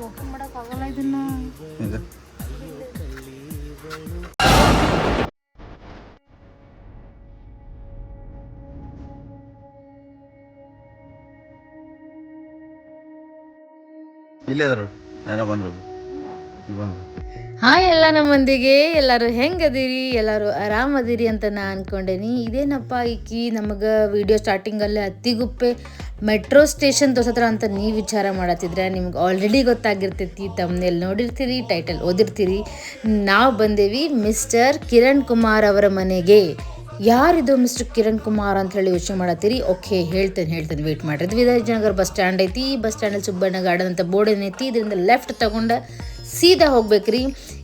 Open ಇಲ್ಲೇ ನಾನು ಬಂದ್ರು ಹಾಯ್ ಎಲ್ಲ ನಮ್ಮಂದಿಗೆ. ಎಲ್ಲರೂ ಹೆಂಗದಿರಿ? ಎಲ್ಲರೂ ಆರಾಮದಿರಿ ಅಂತ ನಾ ಅನ್ಕೊಂಡೇನಿ. ಇದೇನಪ್ಪ ಈಕಿ ನಮಗೆ ವಿಡಿಯೋ ಸ್ಟಾರ್ಟಿಂಗಲ್ಲೇ ಅತ್ತಿಗುಪ್ಪೆ ಮೆಟ್ರೋ ಸ್ಟೇಷನ್ ತೋರ್ಸತ್ರ ಅಂತ ನೀವು ವಿಚಾರ ಮಾಡತ್ತಿದ್ರೆ. ನಿಮ್ಗೆ ಆಲ್ರೆಡಿ ಗೊತ್ತಾಗಿರ್ತೈತಿ ತಮ್ಮನೇಲಿ ನೋಡಿರ್ತೀರಿ ಟೈಟಲ್ ಓದಿರ್ತೀರಿ. ನಾವು ಬಂದೇವಿ ಮಿಸ್ಟರ್ ಕಿರಣ್ ಕುಮಾರ್ ಅವರ ಮನೆಗೆ. ಯಾರಿದು ಮಿಸ್ಟರ್ ಕಿರಣ್ ಕುಮಾರ್ ಅಂತ ಹೇಳಿ ಯೋಚನೆ ಮಾಡತ್ತೀರಿ? ಓಕೆ, ಹೇಳ್ತೇನೆ ಹೇಳ್ತೇನೆ. ವೇಟ್ ಮಾಡಿರಿ. ಇದು ವಿದ್ಯಾನಗರ್ ಬಸ್ ಸ್ಟ್ಯಾಂಡ್ ಐತಿ. ಬಸ್ ಸ್ಟ್ಯಾಂಡಲ್ಲಿ ಸುಬ್ಬಣ್ಣ ಗಾರ್ಡನ್ ಅಂತ ಬೋರ್ಡ್ ಏನೈತಿ. ಇದರಿಂದ ಲೆಫ್ಟ್ ತಗೊಂಡ ಸೀದಾ ಹೋಗ್ಬೇಕ್ರಿ.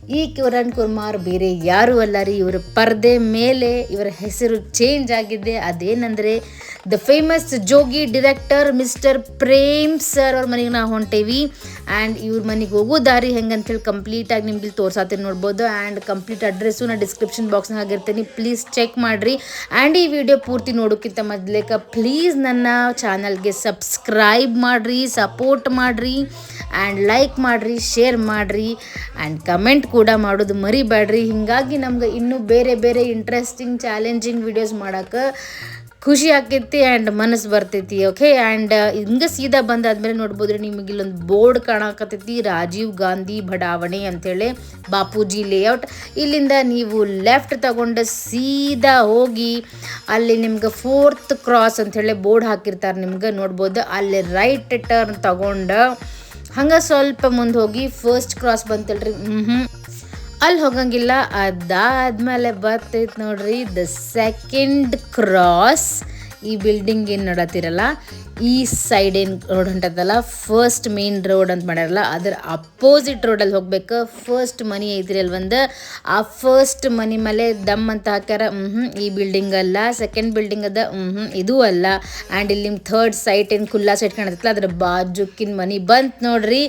ಈ ಕಿರಣ್ ಕುಮಾರ್ ಬೇರೆ ಯಾರು ಅಲ್ಲ ರೀ. ಇವರ ಪರದೆ ಮೇಲೆ ಇವರ ಹೆಸರು ಚೇಂಜ್ ಆಗಿದೆ. ಅದೇನಂದ್ರೆ the famous Jogi director mister Prem sir ಅವ್ರ ಮನೆಗೆ ನಾವು ಹೊಂಟೇವಿ. ಆ್ಯಂಡ್ ಇವ್ರ ಮನೆಗೆ ಹೋಗೋ ದಾರಿ ಹೆಂಗಂತೇಳಿ ಕಂಪ್ಲೀಟಾಗಿ ನಿಮ್ಗೆ ತೋರ್ಸಾತೀನಿ ನೋಡ್ಬೋದು. ಆ್ಯಂಡ್ ಕಂಪ್ಲೀಟ್ ಅಡ್ರೆಸ್ಸು ನಾ ಡಿಸ್ಕ್ರಿಪ್ಷನ್ ಬಾಕ್ಸ್ನಾಗ ಹಾಕಿರ್ತೀನಿ. ಪ್ಲೀಸ್ ಚೆಕ್ ಮಾಡಿರಿ. ಆ್ಯಂಡ್ ಈ ವಿಡಿಯೋ ಪೂರ್ತಿ ನೋಡೋಕ್ಕಿಂತ ಮೊದಲೇಕ ಪ್ಲೀಸ್ ನನ್ನ ಚಾನಲ್ಗೆ ಸಬ್ಸ್ಕ್ರೈಬ್ ಮಾಡಿರಿ ಸಪೋರ್ಟ್ ಮಾಡಿರಿ. ಆ್ಯಂಡ್ ಲೈಕ್ ಮಾಡಿರಿ ಶೇರ್ ಮಾಡಿರಿ. ಆ್ಯಂಡ್ ಕಮೆಂಟ್ ಕೂಡ ಮಾಡೋದು ಮರಿಬೇಡ್ರಿ. ಹೀಗಾಗಿ ನಮ್ಗೆ ಇನ್ನೂ ಬೇರೆ ಬೇರೆ ಇಂಟ್ರೆಸ್ಟಿಂಗ್ ಚಾಲೆಂಜಿಂಗ್ ವಿಡಿಯೋಸ್ ಮಾಡೋಕೆ ಖುಷಿ ಆಕೈತಿ ಆ್ಯಂಡ್ ಮನಸ್ಸು ಬರ್ತೈತಿ ಓಕೆ ಆ್ಯಂಡ್ ಹಿಂಗೆ ಸೀದಾ ಬಂದಾದ್ಮೇಲೆ ನೋಡ್ಬೋದ್ರಿ ನಿಮಗೆ ಇಲ್ಲೊಂದು ಬೋರ್ಡ್ ಕಾಣಕತ್ತೈತಿ, ರಾಜೀವ್ ಗಾಂಧಿ ಬಡಾವಣೆ ಅಂತೇಳಿ, ಬಾಪೂಜಿ ಲೇಔಟ್ ಇಲ್ಲಿಂದ ನೀವು ಲೆಫ್ಟ್ ತಗೊಂಡು ಸೀದಾ ಹೋಗಿ ಅಲ್ಲಿ ನಿಮ್ಗೆ ಫೋರ್ತ್ ಕ್ರಾಸ್ ಅಂಥೇಳಿ ಬೋರ್ಡ್ ಹಾಕಿರ್ತಾರೆ ನಿಮ್ಗೆ, ನೋಡ್ಬೋದು. ಅಲ್ಲಿ ರೈಟ್ ಟರ್ನ್ ತಗೊಂಡು ಹಂಗೆ ಸ್ವಲ್ಪ ಮುಂದೆ ಹೋಗಿ ಫಸ್ಟ್ ಕ್ರಾಸ್ ಬಂತಲ್ರಿ. ಹ್ಞೂ ಅಲ್ಲಿ ಹೋಗಂಗಿಲ್ಲ. ಅದಾದ್ಮೇಲೆ ಬರ್ತೈತೆ ನೋಡ್ರಿ ದ ಸೆಕೆಂಡ್ ಕ್ರಾಸ್ ಈ ಬಿಲ್ಡಿಂಗ್ ಏನು ನೋಡತ್ತಿರಲ್ಲ ಈ ಸೈಡ್ ಏನು ರೋಡ್ ಹೊಂಟದಲ್ಲ ಫಸ್ಟ್ ಮೇನ್ ರೋಡ್ ಅಂತ ಮಾಡ್ಯಾರಲ್ಲ, ಅದರ ಅಪೋಸಿಟ್ ರೋಡಲ್ಲಿ ಹೋಗ್ಬೇಕು. ಫಸ್ಟ್ ಮನಿ ಐತ್ರಿ ಅಲ್ಲಿ ಒಂದು ಆ ಫಸ್ಟ್ ಮನಿ ಮೇಲೆ ದಮ್ ಅಂತ ಹಾಕ್ಯಾರ. ಹ್ಞೂ ಈ ಬಿಲ್ಡಿಂಗ್ ಅಲ್ಲ. ಸೆಕೆಂಡ್ ಬಿಲ್ಡಿಂಗ್ ಅದ. ಹ್ಞೂ ಇದು ಅಲ್ಲ. ಆ್ಯಂಡ್ ಇಲ್ಲಿ ಥರ್ಡ್ ಸೈಟ್ ಏನು ಖುಲ್ಲಾ ಸೈಟ್ ಕಾಣತ್ತಲ್ಲ ಅದ್ರ ಬಾಜುಕಿನ ಮನಿ ಬಂತು ನೋಡ್ರಿ.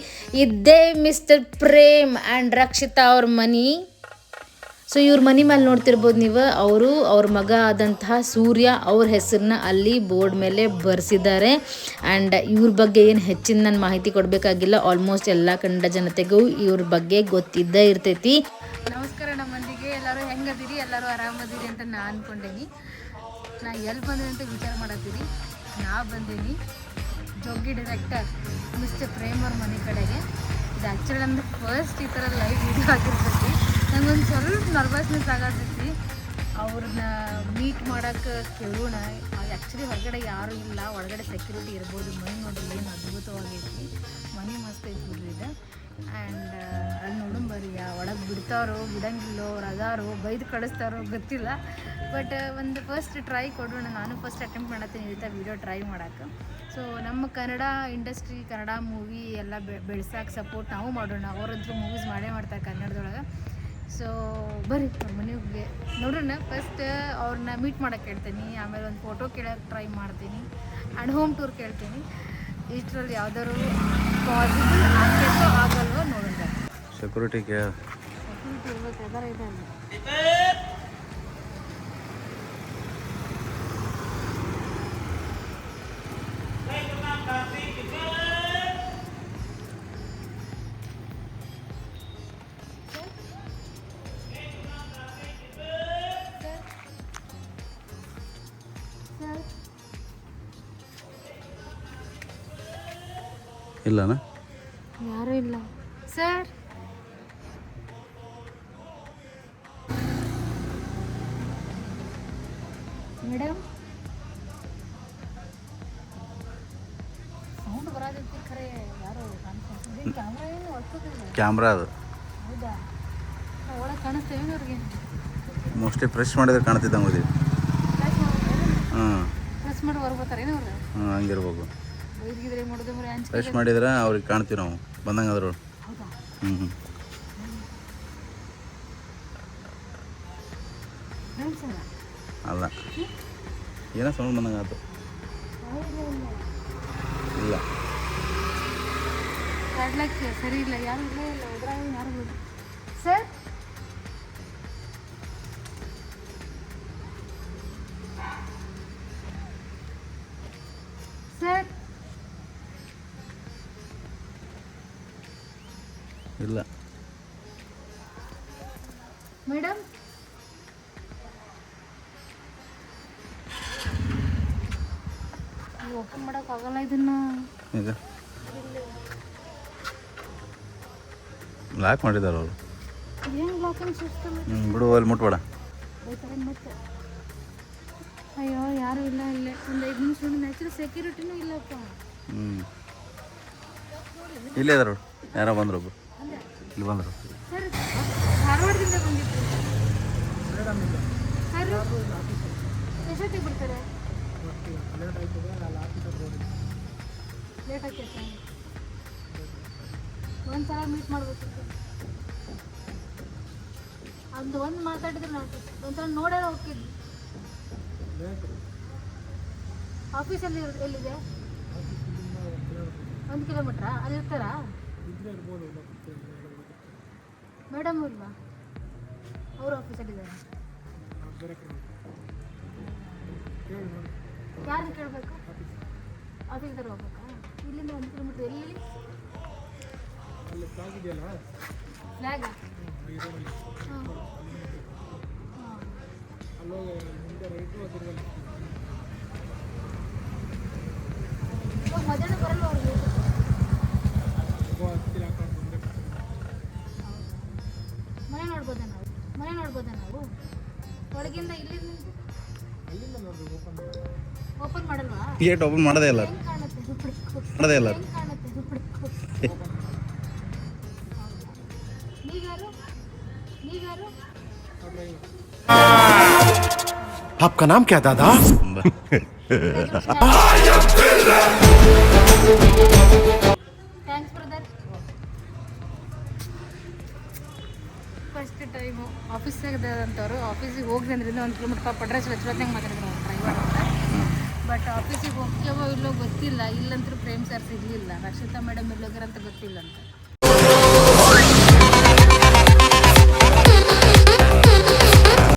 ಇದ್ದೇ ಮಿಸ್ಟರ್ ಪ್ರೇಮ್ ಆ್ಯಂಡ್ ರಕ್ಷಿತಾ ಅವ್ರ ಮನಿ. ಸೊ ಇವ್ರ ಮನೆ ಮೇಲೆ ನೋಡ್ತಿರ್ಬೋದು ನೀವು, ಅವರು ಅವ್ರ ಮಗ ಆದಂತಹ ಸೂರ್ಯ ಅವ್ರ ಹೆಸರನ್ನ ಅಲ್ಲಿ ಬೋರ್ಡ್ ಮೇಲೆ ಬರೆಸಿದ್ದಾರೆ. ಆ್ಯಂಡ್ ಇವ್ರ ಬಗ್ಗೆ ಏನು ಹೆಚ್ಚಿನ ನಾನು ಮಾಹಿತಿ ಕೊಡಬೇಕಾಗಿಲ್ಲ. ಆಲ್ಮೋಸ್ಟ್ ಎಲ್ಲ ಕನ್ನಡ ಜನತೆಗೂ ಇವ್ರ ಬಗ್ಗೆ ಗೊತ್ತಿದ್ದೇ ಇರ್ತೈತಿ. ನಮಸ್ಕಾರ ನಮ್ಮಂದಿಗೆ. ಎಲ್ಲರೂ ಹೆಂಗದಿರಿ? ಎಲ್ಲರೂ ಆರಾಮದಿರಿ ಅಂತ ನಾ ಅನ್ಕೊಂಡೇನಿ. ನಾ ಎಲ್ಲಿ ಬಂದೆ ಅಂತ ವಿಚಾರ ಮಾಡತ್ತೀರಿ. ನಾ ಬಂದೀನಿ ಜೋಗಿ ಡೈರೆಕ್ಟರ್ ಮಿಸ್ಟರ್ ಪ್ರೇಮ್ ಅವ್ರ ಮನೆ ಕಡೆಗೆ. ಇದು ಆ್ಯಕ್ಚುಲಿ ನಮ್ದು ಫಸ್ಟ್ ಈ ಥರ ಲೈವ್ ವಿಡಿಯೋ ಆಗಿರ್ತೈತಿ ನಂಗೊಂದು ಸ್ವಲ್ಪ ನರ್ವಸ್ನೆಸ್ ಆಗತ್ತೈತಿ ಅವ್ರನ್ನ ಮೀಟ್ ಮಾಡೋಕ್ಕೆ ಕೇಳೋಣ. ಆ್ಯಕ್ಚುಲಿ ಹೊರಗಡೆ ಯಾರೂ ಇಲ್ಲ. ಒಳಗಡೆ ಸೆಕ್ಯೂರಿಟಿ ಇರ್ಬೋದು. ಮನೆ ನೋಡ್ರಿ ಏನು ಅದ್ಭುತವಾಗೈತಿ. ಮನೆ ಮಸ್ತ್ ಐತಿ ಬಿಡ್ರಿ ಇದು. ಆ್ಯಂಡ್ ಅಲ್ಲಿ ನೋಡೋಣ ಬರ್ರಿ. ಒಳಗೆ ಬಿಡ್ತಾರೋ, ಬಿಡಂಗಿಲ್ಲೋ ಅದಾರೋ ಬೈದು ಕಳಿಸ್ತಾರೋ ಗೊತ್ತಿಲ್ಲ. ಬಟ್ ಒಂದು ಫಸ್ಟ್ ಟ್ರೈ ಕೊಡೋಣ. ನಾನು ಫಸ್ಟ್ ಅಟೆಂಪ್ಟ್ ಮಾಡತ್ತೀನಿ ಈ ವಿಡಿಯೋ ವೀಡಿಯೋ ಟ್ರೈ ಮಾಡೋಕ್ಕೆ ಸೊ ನಮ್ಮ ಕನ್ನಡ ಇಂಡಸ್ಟ್ರಿ ಕನ್ನಡ ಮೂವಿ ಎಲ್ಲ ಬೆಳೆಸೋಕೆ ಸಪೋರ್ಟ್ ನಾವು ಮಾಡೋಣ. ಅವರಂತೂ ಮೂವೀಸ್ ಮಾಡೇ ಮಾಡ್ತಾರೆ ಕನ್ನಡದೊಳಗೆ. ಸೊ ಬರ್ರಿ ಅವ್ರ ಮನೆಗೆ ನೋಡೋಣ ಫಸ್ಟ್ ಅವ್ರನ್ನ ಮೀಟ್ ಮಾಡೋಕೆ ಹೇಳ್ತೀನಿ. ಆಮೇಲೆ ಒಂದು ಫೋಟೋ ಕೇಳೋಕ್ಕೆ ಟ್ರೈ ಮಾಡ್ತೀನಿ. ಆ್ಯಂಡ್ ಹೋಮ್ ಟೂರ್ ಕೇಳ್ತೀನಿ. ಇಷ್ಟರಲ್ಲಿ ಯಾವ್ದಾದ್ರು ಪಾಸಿಬಲ್ ಆಗ್ತೈತೋ ಆಗಲ್ವೋ ನೋಡೋಣ. ಸೆಕ್ಯೂರಿಟಿ ಕೇಳ ಇಲ್ಲನಾ? ಯಾರು ಇಲ್ಲ. ಸರ್. ಮೇಡಮ್ ಸೌಂಡ್ ಬರೋದಕ್ಕೆ ಖರೆ ಯಾರು ಕ್ಯಾಮ್ರಾ ಏನು ಒತ್ತದಿಲ್ಲ ಕ್ಯಾಮ್ರಾ ಅದು. ಹೌದಾ? ಒಳಗೆ ಕಾಣಿಸ್ತೇವೆ ಅವ್ರಿಗೆ. ಮೋಸ್ಟ್ಲಿ ಪ್ರೆಸ್ ಮಾಡಿದ್ರೆ ಕಾಣ್ತಿದ್ದಂಗೆ ಓದಿ ಪ್ರೆಸ್ ಹಾಂ ಪ್ರೆಸ್ ಮಾಡಿ ಹೊರಗೋತಾರೇನು ಅವ್ರು? ಹ್ಞೂ ಹಂಗಿರ್ಬೇಕು ಬೈದಿದ್ರೆ ಮಾಡೋದು ಮರೆ ಹಂಚ್ ಪ್ರೆಸ್ ಮಾಡಿದ್ರೆ ಅವ್ರಿಗೆ ಕಾಣ್ತೀವಿ ನಾವು ಬಂದಂಗೆ ಅದ್ರ ಹೌದಾ ಹ್ಞೂ ಹ್ಞೂ ಹೇಳಿ ಸರ್ ಅಲ್ಲ ಏನೋ ಸೌಂಡ್ ಬಂದಂಗೆ ಆಯ್ತು ಇಲ್ಲ ಕಡ್ಲಕ್ಕೆ ಸರಿ ಇಲ್ಲ ಯಾರು ಇಲ್ಲ ಇಲ್ಲ ಉದ್ರಾಗ ಯಾರು ಇಲ್ಲ ಸರ್ ಸರ್ ಇಲ್ಲ. ಮೇಡಮ್? ಓಪನ್ ಮಾಡೋಕ್ಕಾಗಲ್ಲ ಇದನ್ನ. ಈಗ. ಲಾಕ್ ಮಾಡಿದಾರೆ ಅವರು. ಏನು ಲಾಕಿಂಗ್ ಸಿಸ್ಟಮ್ ಬಿಡು ಅಲ್ಲಿ ಮುಟ್ಬೇಡ. ಅಯ್ಯೋ ಯಾರು ಇಲ್ಲ ಇಲ್ಲೇ. ಒಂದು ಐದು ನಿಮಿಷ ನ್ಯಾಚುರಲ್ ಸೆಕ್ಯೂರಿಟಿನೂ ಇಲ್ಲಪ್ಪ. ಹ್ಞೂ ಇಲ್ಲೇ ಇದಾರ ಯಾರೋ ಬಂದ್ರು ಒಬ್ರು. ಇಲ್ಲಿ ಬಂದರು ಸರ್, ಧಾರವಾಡದಿಂದ ಬಂದಿದ್ದು. ಸರ್, ಎಷ್ಟೊತ್ತಿಗೆ ಬರ್ತಾರೆ? ಲೇಟ್ ಆಗ್ತೈತೆ ಒಂದು ಸಲ ಮೀಟ್ ಅದು ಒಂದು ಒಂಥರ ನೋಡ್ಯಾರ ಹೋಗ್ತಿದ್ವಿ ಆಫೀಸಲ್ಲಿ ಎಲ್ಲಿದೆ ಒಂದು ಕಿಲೋಮೀಟ್ರಾ ಅಲ್ಲಿ ಇರ್ತಾರಾ? ಮೇಡಮ್ ಇಲ್ವಾ ಅವ್ರ ಆಫೀಸಲ್ಲಿದ್ದಾರೆ ಯಾರನ್ನ ಕೇಳಬೇಕು? ಆಫೀಸ್ದಾರ ಹೋಗ್ಬೇಕಾ? ಇಲ್ಲಿಂದ ಒಂದು ಕಿಲೋಮೀಟ್ರ್ ಎಲ್ಲಿ? ಫ್ಲಾಗ್ ಹಾಂ. ಒಳಗಿಂದ ಇಲ್ಲಿಂದ ಓಪನ್ ಮಾಡಲ್ವಾ ಗೇಟ್ ಓಪನ್ ಮಾಡೋದೇ ಇಲ್ಲ ಹೆಂಗ್ ಕಾಣುತ್ತೆ ಹುಡುಕು ಮಾಡೋದೇ ಇಲ್ಲ ಹೆಂಗ್ ಕಾಣುತ್ತೆ ಹುಡುಕು ನೀವ್ಯಾರು ನೀವ್ಯಾರು आपका नाम क्या दादा ಟೈಮು ಆಫೀಸಾಗ ಅಂತವ್ರು ಆಫೀಸಿಗೆ ಹೋಗಿ ಅಂದ್ರಿಂದ ಒಂದು ಕಿಲೋಮೀಟರ್ ಪಾಪ ಅಡ್ರೆಸ್ ಹಚ್ವತ್ತಂಗೆ ಮಾತಾಡಿದ್ರು ಡ್ರೈವರ್ ಅಂತ ಬಟ್ ಆಫೀಸಿಗೆ ಹೋಗ್ಯವೋ ಇಲ್ಲೋ ಗೊತ್ತಿಲ್ಲ ಇಲ್ಲಂತೂ ಪ್ರೇಮ್ ಸರ್ ಸಿಗಲಿಲ್ಲ, ರಕ್ಷಿತಾ ಮೇಡಮ್ ಇಲ್ಲೋಗ್ಯಾರಂತ ಗೊತ್ತಿಲ್ಲ ಅಂತ.